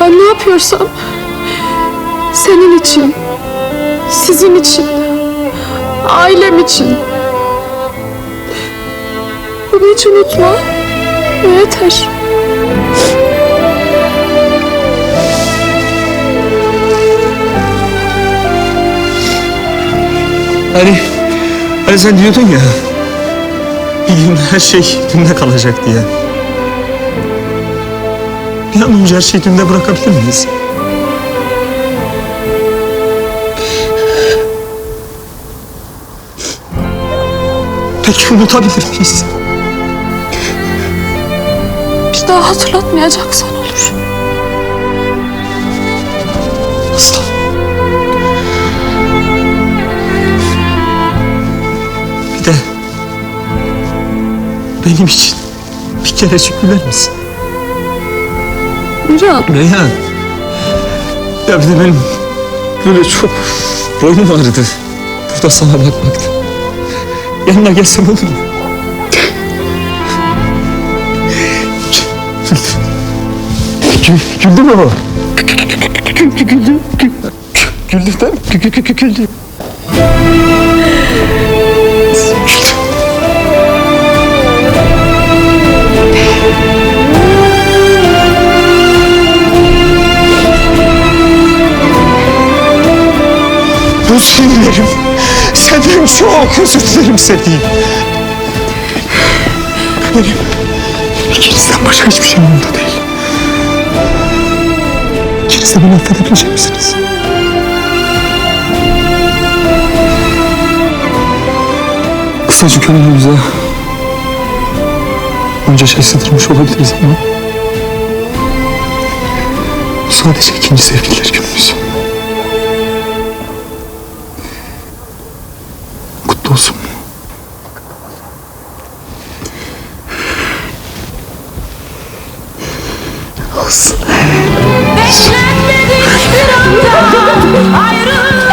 Ben ne yapıyorsam senin için, sizin için, ailem için. Bunu hiç unutma. Bu yeter. Hani, hani sen diyordun ya. Bir gün her şey dünde kalacak diye. Bir an önce her şeyi dünde bırakabilir miyiz? Peki unutabilir miyiz? Bir daha hatırlatmayacaksan olur. Asla. Bir de benim için bir kerecik güler misin? Miran, Reyhan. Ya bir de benim böyle çok boynum ağrıdı. Burada sana bakmaktan. Yanına gelsem olur mu? Gü- Güldü mü o? Güldü, güldü. Güldü Güldü. Özür dilerim. Senden çok özür dilerim sevdiğim. Benim ikinizden başka hiçbir şey umurumda değil. İkiniz de beni affedebilecek misiniz? Kısacık ömrümüze onca şey sığdırmış olabiliriz ama sadece ikinci sevgililer olsun. Olsun. Beklenmedik bir anda